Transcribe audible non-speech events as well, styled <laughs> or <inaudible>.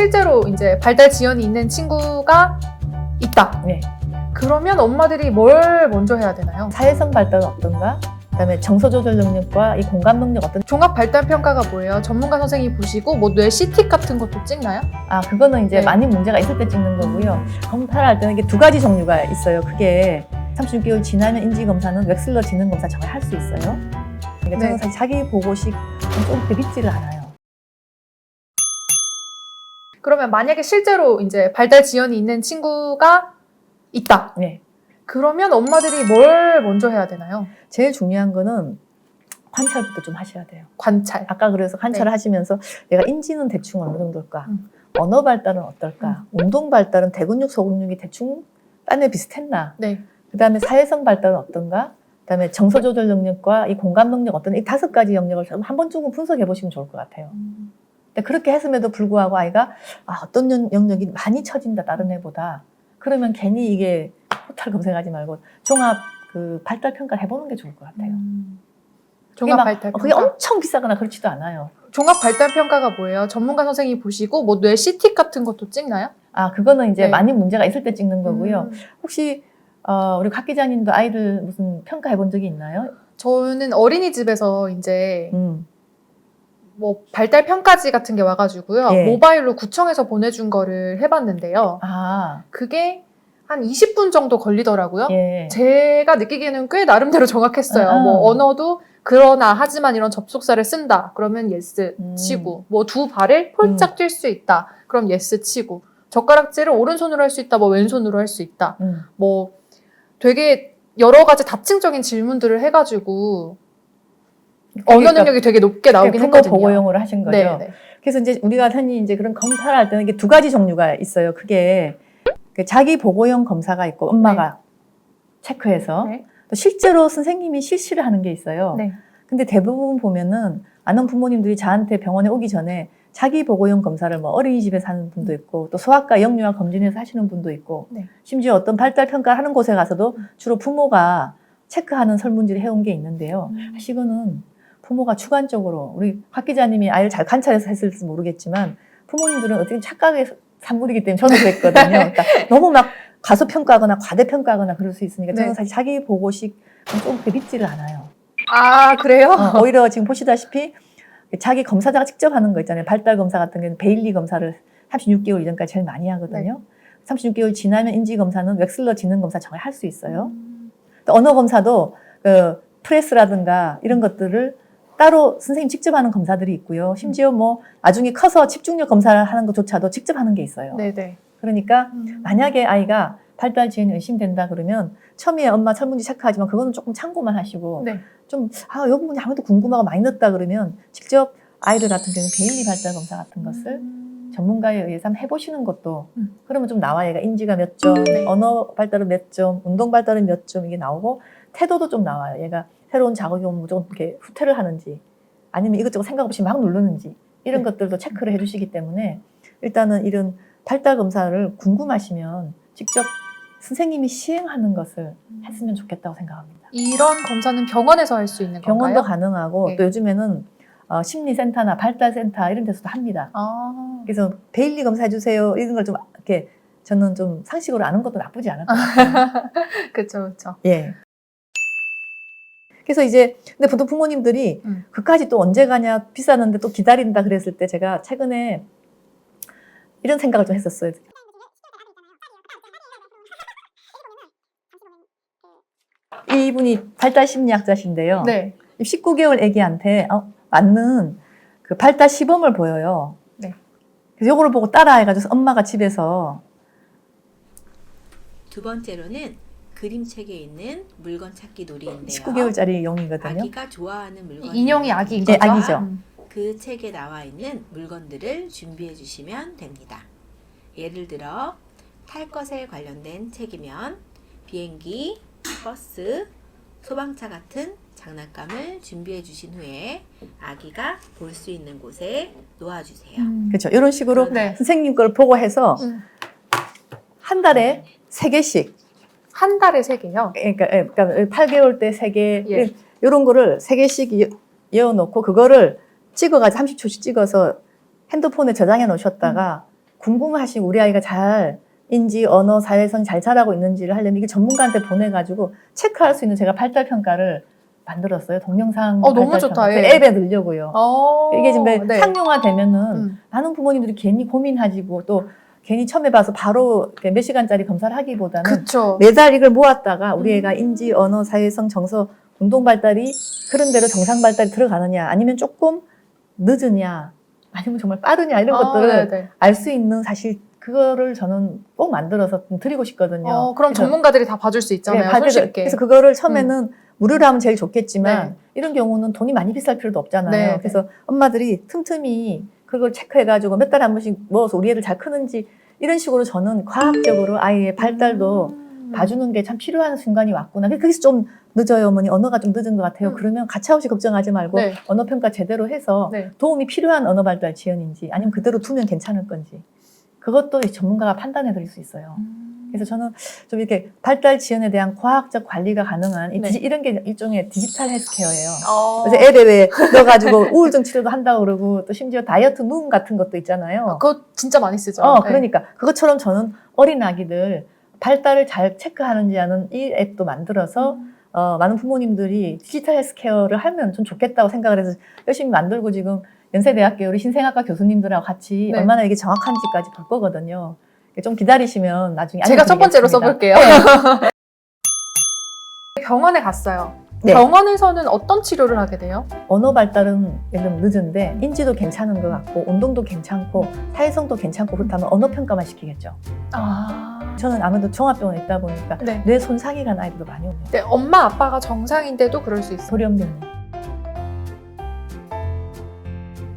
실제로 이제 발달 지연이 있는 친구가 있다. 네. 그러면 엄마들이 뭘 먼저 해야 되나요? 사회성 발달은 어떤가? 그다음에 정서 조절 능력과 이 공감 능력 어떤? 종합 발달 평가가 뭐예요? 전문가 선생님이 보시고 뭐 뇌 CT 같은 것도 찍나요? 아 그거는 이제 네. 많이 문제가 있을 때 찍는 거고요. 검사를 할 때는 이게 두 가지 종류가 있어요. 그게 36개월 지나면 인지 검사는 웩슬러 지능 검사 정말 할 수 있어요. 그러니까 네. 저는 사실 자기 보고식 좀 그렇게 믿지를 않아요. 그러면 만약에 실제로 이제 발달 지연이 있는 친구가 있다. 네. 그러면 엄마들이 뭘 먼저 해야 되나요? 제일 중요한 거는 관찰부터 좀 하셔야 돼요. 관찰. 아까 그래서 관찰을 네. 하시면서 내가 인지는 대충 어느 정도일까? 음. 언어 발달은 어떨까? 운동 발달은 대근육, 소근육이 대충 딴에 비슷했나? 네. 그다음에 사회성 발달은 어떤가? 그다음에 정서 조절 능력과 이 공감 능력 어떤 이 다섯 가지 영역을 좀한 번쯤은 분석해 보시면 좋을 것 같아요. 근데 그렇게 했음에도 불구하고 아이가 아, 어떤 영- 영역이 많이 처진다 다른 애보다 그러면 괜히 이게 포탈 검색하지 말고 종합 그 발달 평가를 해보는 게 좋을 것 같아요. 음. 그게 종합 막- 발달 어, 그게 평가. 엄청 비싸거나 그렇지도 않아요. 종합 발달 평가가 뭐예요? 전문가 선생님이 보시고 뭐 뇌 CT 같은 것도 찍나요? 아 그거는 이제 네. 많이 문제가 있을 때 찍는 거고요. 음. 혹시 어, 우리 곽 기자님도 아이들 무슨 평가해 본 적이 있나요? 저는 어린이집에서 이제 음. 뭐 발달 평가지 같은 게 와가지고요. 예. 모바일로 구청에서 보내준 거를 해봤는데요. 아 그게 한 20분 정도 걸리더라고요. 예. 제가 느끼기에는 꽤 나름대로 정확했어요. 아. 뭐 언어도 그러나 하지만 이런 접속사를 쓴다. 그러면 예스 음. 치고 뭐 두 발을 폴짝 뛸 수 있다. 그럼 예스 치고 젓가락질을 오른손으로 할 수 있다. 뭐 왼손으로 할 수 있다. 음. 뭐 되게 여러 가지 다층적인 질문들을 해가지고 언어 그러니까 능력이 되게 높게 나오긴 국어 했거든요. 보고용으로 하신 거죠. 네, 네. 그래서 이제 우리가 흔히 이제 그런 검사를 할 때는 이게 두 가지 종류가 있어요. 그게 그 자기 보고용 검사가 있고 엄마가 체크해서 네. 또 실제로 선생님이 실시를 하는 게 있어요. 네. 근데 대부분 보면은 많은 부모님들이 저한테 병원에 오기 전에 자기 보고용 검사를 뭐 어린이집에서 하는 분도 있고 또 소아과 영유아 검진에서 하시는 분도 있고 네. 심지어 어떤 발달 평가를 하는 곳에 가서도 음. 주로 부모가 체크하는 설문지를 해온 게 있는데요. 음. 사실 이거는 부모가 주관적으로 우리 박 기자님이 아이를 잘 관찰해서 했을지 모르겠지만 부모님들은 어떻게 착각의 산물이기 때문에 저는 그랬거든요. <laughs> 그러니까 너무 막 과소평가하거나 과대평가하거나 그럴 수 있으니까 저는 네. 사실 자기 보고식 좀 그렇게 믿지를 않아요. 아 그래요? 어, 오히려 지금 보시다시피 자기 검사자가 직접 하는 거 있잖아요. 발달 검사 같은 경우는 베일리 검사를 36개월 이전까지 제일 많이 하거든요. 36개월 지나면 인지 검사는 웩슬러 지능 검사 정말 할 수 있어요. 음. 또 언어 검사도 그 프레스라든가 이런 것들을 따로 선생님 직접 하는 검사들이 있고요. 심지어 뭐 나중에 커서 집중력 검사를 하는 것조차도 직접 하는 게 있어요. 네네. 그러니까 음. 만약에 아이가 발달 지연이 의심된다 그러면 처음에 엄마 설문지 체크하지만 그거는 조금 참고만 하시고 네. 좀, 아, 이 부분이 아무래도 궁금하고 많이 늦다 그러면 직접 아이들 같은 경우는 베일리 발달 검사 같은 것을 음. 전문가에 의해서 한번 해보시는 것도 음. 그러면 좀 나와 얘가 인지가 몇 점, 네. 언어 발달은 몇 점, 운동 발달은 몇 점 이게 나오고 태도도 좀 나와요. 얘가 새로운 오면 무조건 이렇게 후퇴를 하는지 아니면 이것저것 생각 없이 막 누르는지 이런 네. 것들도 체크를 해주시기 때문에 일단은 이런 발달 검사를 궁금하시면 직접 선생님이 시행하는 것을 했으면 좋겠다고 생각합니다. 이런 검사는 병원에서 할 수 있는 병원도 건가요? 가능하고 네. 또 요즘에는 어, 심리센터나 발달센터 이런 데서도 합니다. 아. 그래서 베일리 검사해 주세요 이런 걸 좀 이렇게 저는 좀 상식으로 아는 것도 나쁘지 않을 것 같아요. <laughs> 그쵸 그쵸. 예. 그래서 이제 근데 보통 부모님들이 음. 그까지 또 언제 가냐 비싸는데 또 기다린다 그랬을 때 제가 최근에 이런 생각을 좀 했었어요. 이분이 발달 심리학자신데요. 네. 19개월 아기한테 어, 맞는 그 발달 시범을 보여요. 네. 그래서 요거를 보고 따라해가지고 엄마가 집에서 두 번째로는 그림책에 있는 물건 찾기 놀이인데요. 19개월짜리 용이거든요. 아기가 좋아하는 물건 인형이 아기인 네, 거죠? 아기죠. 음. 그 책에 나와 있는 물건들을 준비해 주시면 됩니다. 예를 들어 탈 것에 관련된 책이면 비행기, 버스, 소방차 같은 장난감을 준비해 주신 후에 아기가 볼 수 있는 곳에 놓아 주세요. 음. 그렇죠. 이런 식으로 네. 선생님 걸 보고 해서 음. 한 달에 세 개씩 한 달에 세 개요. 그러니까, 예, 그러니까 8개월 때 세 개 예. 이런 거를 세 개씩 이어 놓고 그거를 찍어가지고 30초씩 찍어서 핸드폰에 저장해 놓으셨다가 궁금하시고 우리 아이가 잘 인지 언어 사회성 잘 자라고 있는지를 하려면 이게 전문가한테 보내가지고 체크할 수 있는 제가 발달 평가를 만들었어요 동영상 어, 너무 좋다. 예. 앱에 넣으려고요. 어, 이게 지금 네. 상용화 되면은 음. 많은 부모님들이 괜히 고민하시고 또 괜히 처음 해봐서 바로 몇 시간짜리 검사를 하기보다는 그쵸. 매달 이걸 모았다가 우리 애가 음. 인지, 언어, 사회성, 정서, 운동 발달이 그런 대로 정상 발달이 들어가느냐 아니면 조금 늦으냐 아니면 정말 빠르냐 이런 아, 것들을 네네. 알수 있는 사실 그거를 저는 꼭 만들어서 좀 드리고 싶거든요. 어, 그럼 그래서- 전문가들이 다 봐줄 수 있잖아요. 네, 손쉽게. 그래서 그거를 처음에는 무료로 하면 제일 좋겠지만 네. 이런 경우는 돈이 많이 비쌀 필요도 없잖아요. 네, 그래서 엄마들이 틈틈이 그걸 체크해가지고 몇 달에 한 번씩 모아서 우리 애들 잘 크는지 이런 식으로 저는 과학적으로 아이의 발달도 음. 봐주는 게 참 필요한 순간이 왔구나. 그래서 좀 늦어요, 어머니. 언어가 좀 늦은 것 같아요. 음. 그러면 가차없이 걱정하지 말고 네. 언어 평가 제대로 해서 네. 도움이 필요한 언어 발달 지연인지 아니면 그대로 두면 괜찮을 건지 그것도 이 전문가가 판단해 드릴 수 있어요. 음. 그래서 저는 좀 이렇게 발달 지연에 대한 과학적 관리가 가능한 이 네. 디지- 이런 게 일종의 디지털 헬스케어예요. 어. 그래서 앱에 왜 넣어가지고 <laughs> 우울증 치료도 한다고 그러고 또 심지어 다이어트 룸 같은 것도 있잖아요. 그거 진짜 많이 쓰죠. 어, 네. 그러니까 그것처럼 저는 어린 아기들 발달을 잘 체크하는지 하는 이 앱도 만들어서 음. 어, 많은 부모님들이 디지털 헬스케어를 하면 좀 좋겠다고 생각을 해서 열심히 만들고 지금 연세대학교 우리 신생아과 교수님들하고 같이 네. 얼마나 이게 정확한지까지 볼 거거든요. 좀 기다리시면 나중에 제가 첫 번째로. 써볼게요. <laughs> 병원에 갔어요. 네. 병원에서는 어떤 치료를 하게 돼요? 언어 발달은 예를 늦은데 인지도 괜찮은 것 같고 운동도 괜찮고 사회성도 괜찮고 그렇다면 언어 평가만 시키겠죠. 아. 저는 아무래도 종합병원에 있다 보니까 네. 뇌 손상이 간 아이들도 많이 오네요. 네, 엄마 아빠가 정상인데도 그럴 수 있어요. 소련병